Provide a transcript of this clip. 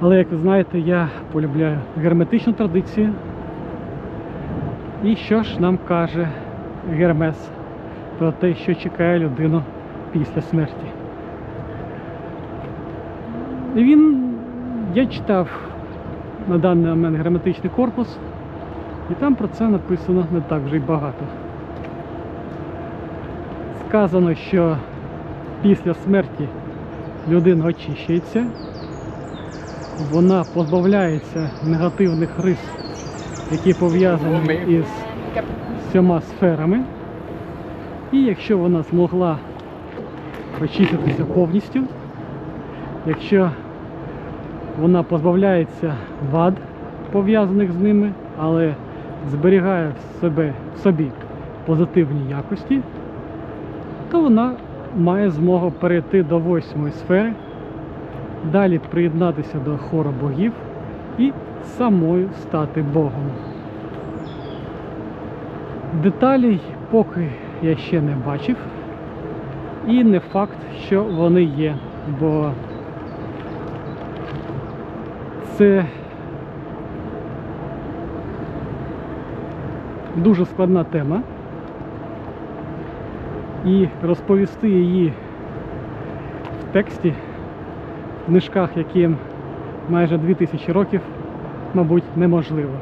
Але як ви знаєте, я полюбляю герметичну традицію. І що ж нам каже Гермес про те, що чекає людину після смерті? Він, я читав на даний момент герметичний корпус, і там про це написано не так вже й багато. Сказано, що після смерті людина очищується, вона позбавляється негативних рис, які пов'язані із сьома сферами. І якщо вона змогла очиститися повністю, якщо вона позбавляється вад, пов'язаних з ними, але зберігає в себе в собі позитивні якості, то вона має змогу перейти до восьмої сфери, далі приєднатися до хору богів і самою стати Богом. Деталей поки я ще не бачив, і не факт, що вони є, бо це дуже складна тема. І розповісти її в тексті, книжках, яким майже 2000 років, мабуть, неможливо.